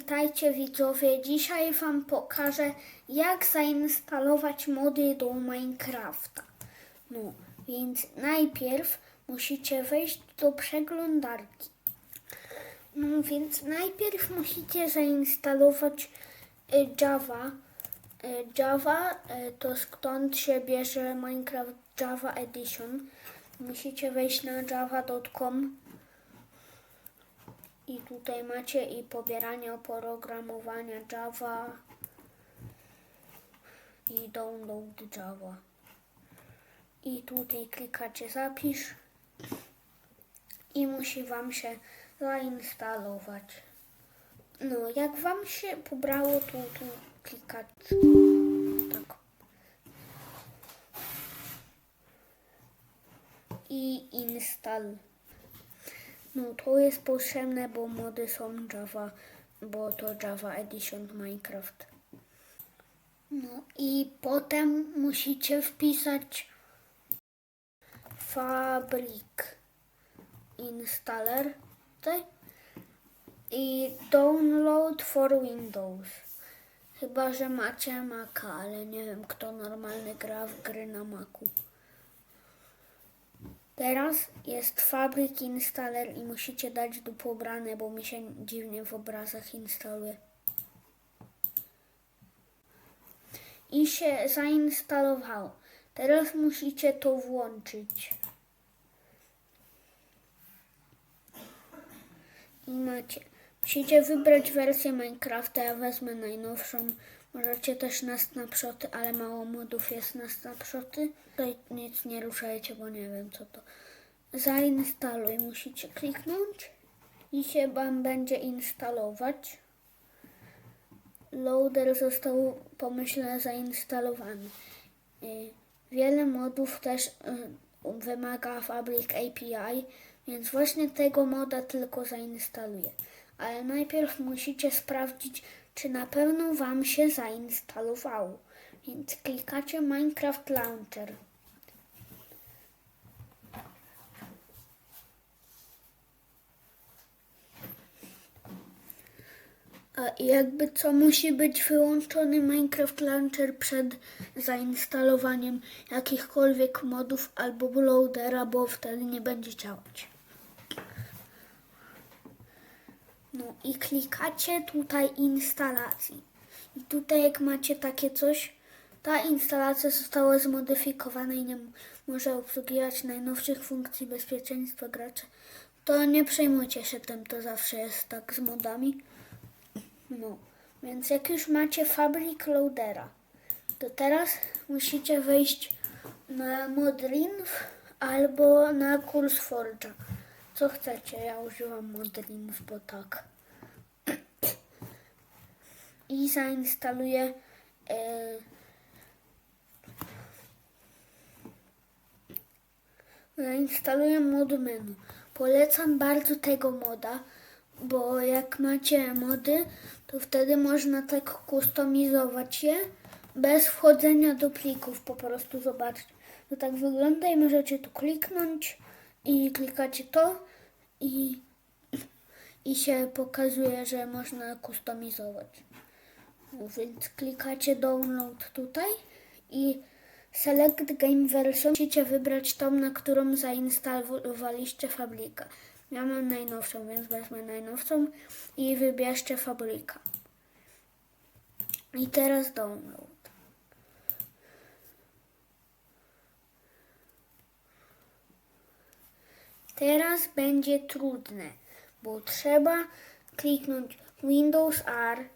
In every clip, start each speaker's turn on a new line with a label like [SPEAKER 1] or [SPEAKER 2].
[SPEAKER 1] Witajcie widzowie, dzisiaj Wam pokażę jak zainstalować mody do Minecrafta. No, więc najpierw musicie wejść do przeglądarki. No więc najpierw musicie zainstalować y, Java. Y, Java y, to skąd się bierze Minecraft Java Edition. Musicie wejść na java.com i tutaj macie i pobieranie oprogramowania Java i download Java. I tutaj klikacie zapisz i musi Wam się zainstalować. No, jak Wam się pobrało, to tu klikać tak. I install. No to jest potrzebne, bo mody są Java, bo to Java Edition Minecraft. No i potem musicie wpisać Fabric Installer tutaj i Download for Windows. Chyba, że macie Maca, ale nie wiem, kto normalny gra w gry na Macu. Teraz jest Fabric Installer i musicie dać do pobrane, bo mi się dziwnie w obrazach instaluje. I się zainstalowało. Teraz musicie to włączyć. I macie. Musicie wybrać wersję Minecrafta. Ja wezmę najnowszą. Możecie też na snapshoty, ale mało modów jest na snapshoty. Tutaj nic nie ruszajcie, bo nie wiem co to. Zainstaluj. Musicie kliknąć i się wam będzie instalować. Loader został pomyślnie zainstalowany. Y, Wiele modów też y, wymaga Fabric API, więc właśnie tego moda tylko zainstaluję. Ale najpierw musicie sprawdzić, czy na pewno Wam się zainstalowało. Więc klikacie Minecraft Launcher. A jakby co musi być wyłączony Minecraft Launcher przed zainstalowaniem jakichkolwiek modów albo loadera, bo wtedy nie będzie działać. No i klikacie tutaj instalacji. I tutaj jak macie takie coś, ta instalacja została zmodyfikowana i nie może obsługiwać najnowszych funkcji bezpieczeństwa gracza. To nie przejmujcie się tym, to zawsze jest tak z modami. No, więc jak już macie Fabric Loadera, to teraz musicie wejść na Modrinf albo na kurs Forge'a. Co chcecie? Ja używam Modrinf, bo tak. I zainstaluję e, zainstaluję mod menu. Polecam bardzo tego moda, bo jak macie mody, to wtedy można tak kustomizować je bez wchodzenia do plików, po prostu zobaczyć. To tak wygląda i możecie tu kliknąć i klikacie to i, i się pokazuje, że można kustomizować. Więc klikacie download tutaj i select game version. Musicie wybrać tą, na którą zainstalowaliście fabrykę. Ja mam najnowszą, więc wezmę najnowszą i wybierzcie fabryka. I teraz download. Teraz będzie trudne, bo trzeba kliknąć Windows R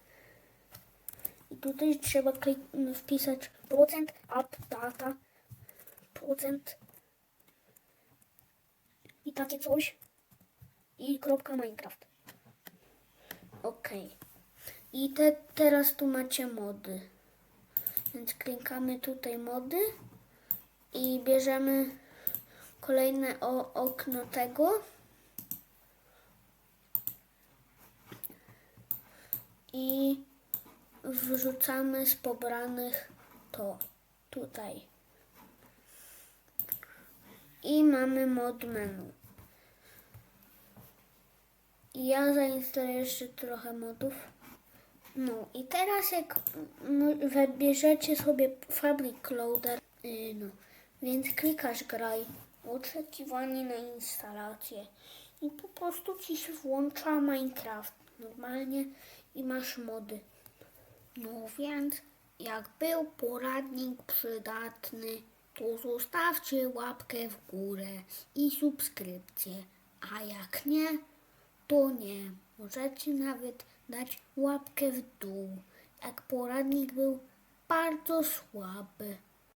[SPEAKER 1] i tutaj trzeba klik- wpisać procent up data procent i takie coś i kropka Minecraft. Ok. I te, teraz tu macie mody. Więc klikamy tutaj mody i bierzemy kolejne o, okno tego. I wrzucamy z pobranych to tutaj. I mamy mod menu. Ja zainstaluję jeszcze trochę modów. No i teraz jak wybierzecie sobie Fabric Loader, yy, no, więc klikasz graj, oczekiwanie na instalację i po prostu ci się włącza Minecraft normalnie i masz mody. No więc jak był poradnik przydatny, to zostawcie łapkę w górę i subskrypcję, a jak nie, to nie. Możecie nawet dać łapkę w dół, jak poradnik był bardzo słaby.